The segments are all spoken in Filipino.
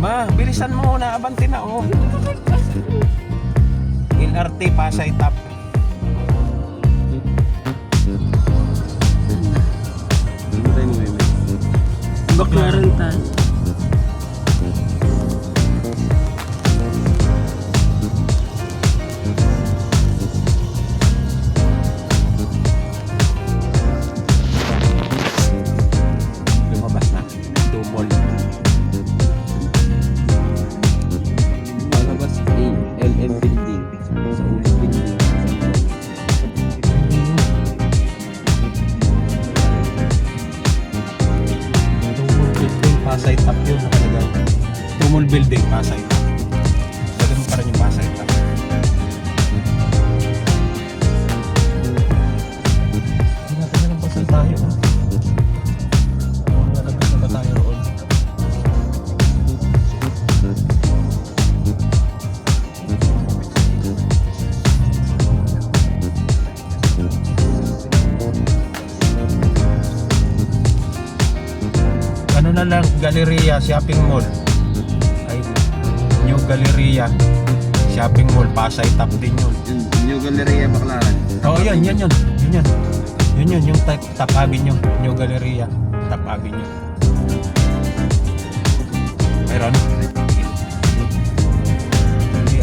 Ma, bilisan mo na. Abante na, oh. LRT Pasay Top. Hindi tayo mamimik. Baklaran tayo. LM Building. Sa ulit building. Dumol Building Pasay Top yun nakalagay. Dumol Building Pasay Top. Ano na lang, Galleria Shopping Mall. Ay, New Galleria Shopping Mall, Pasay Top din yun. Yun, New Galleria Baclaran. Oh, yan, yan, yun. Yun, yun. Yun, yun, yung Top, top Avenue, New Galleria, Top Avenue. Meron?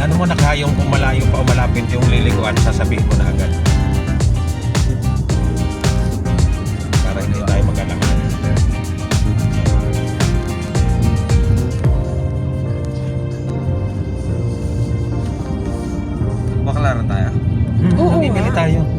Ano mo nakayong kung malayo pa o malapit yung liliguan, sasabihin mo na agad. Oo, Mamimili tayo.